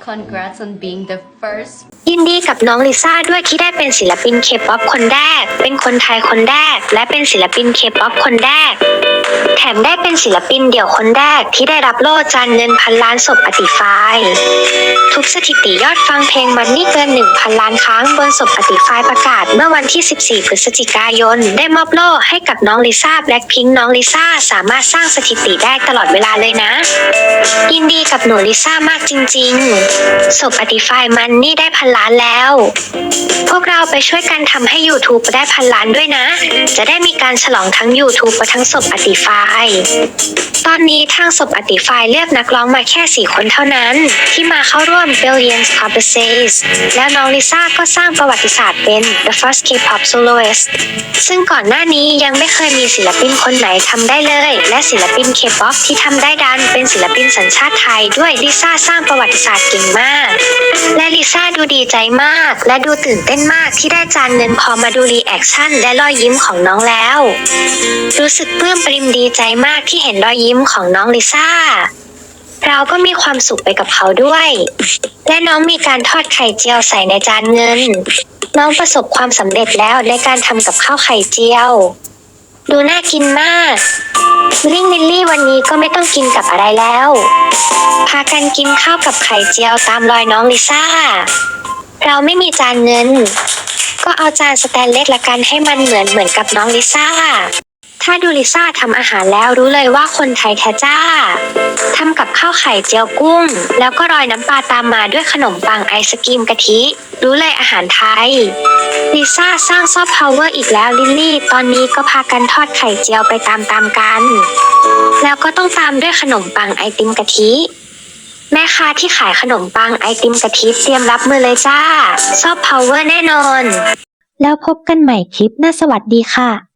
congrats on being the first ยินดีกับน้องลิซ่าด้วยที่ได้เป็นศิลปินเคป๊อปคนแรก เป็นคนไทยคนแรก และเป็นศิลปินเคป๊อปคนแรก แถมได้เป็นศิลปินเดี่ยวคนแรกที่ได้รับโล่จานเงินพันล้านศพอติฟาย ทุกสถิติยอดฟังเพลงมันนี่เกิน 1,000 ล้านครั้งบนศพอติฟายประกาศ เมื่อวันที่ 14 พฤศจิกายน ได้มอบโล่ให้กับน้องลิซ่าแบล็คพิงน้องลิซ่าสามารถสร้างสถิติได้ตลอดเวลาเลยนะ ยินดีกับหนูลิซ่ามากจริงๆศพอติฟายมันนี่ได้พันล้านแล้ว พวกเราไปช่วยกันทำให้ YouTube ได้พันล้านด้วยนะ จะได้มีการฉลองทั้ง YouTube และทั้งศพอติฟายตอนนี้ทางศพอติฟายเลือกนักร้องมาแค่ 4 คนเท่านั้น ที่มาเข้าร่วม Billions c o m p e r s a s แล้วน้องลิซ่าก็สร้างประวัติศาสตร์เป็น The First K-pop Soloist ซึ่งก่อนหน้านี้ยังไม่เคยมีศิลปินคนไหนทำได้เลย และศิลปิน K-pop ที่ทำได้ดันเป็นศิลปินสัญชาติไทยด้วยลิซ่าสร้างประวัติศาสตร์เก่งมาก และลิซ่าดูดีใจมาก และดูตื่นเต้นมากที่ได้จานเงินพอมาดูรีแอคชั่นและรอยยิ้มของน้องแล้ว รู้สึกปลื้มปริมดีใจมากที่เห็นรอยยิ้มของน้องลิซ่า เราก็มีความสุขไปกับเขาด้วย และน้องมีการทอดไข่เจียวใส่ในจานเงิน น้องประสบความสำเร็จแล้วในการทำกับข้าวไข่เจียว ดูน่ากินมากลิงมิลลี่วันนี้ก็ไม่ต้องกินกับอะไรแล้ว พากันกินข้าวกับไข่เจียวตามรอยน้องลิซ่า เราไม่มีจานเงิน ก็เอาจานสแตนเลสละกันให้มันเหมือนเหมือนกับน้องลิซ่า ถ้าดูลิซ่าทำอาหารแล้วรู้เลยว่าคนไทยแท้จ้าทำกับข้าวไข่เจียวกุ้ง แล้วก็รอยน้ำปลาตามมาด้วยขนมปังไอศกรีมกะทิ รู้เลยอาหารไทยลิซ่าสร้างซอฟต์พาวเวอร์อีกแล้วลิลลี่ ตอนนี้ก็พากันทอดไข่เจียวไปตามๆกัน แล้วก็ต้องตามด้วยขนมปังไอติมกะทิแม่ค้าที่ขายขนมปังไอติมกะทิเตรียมรับมือเลยจ้า ซอฟต์พาวเวอร์แน่นอน แล้วพบกันใหม่คลิปหน้าสวัสดีค่ะ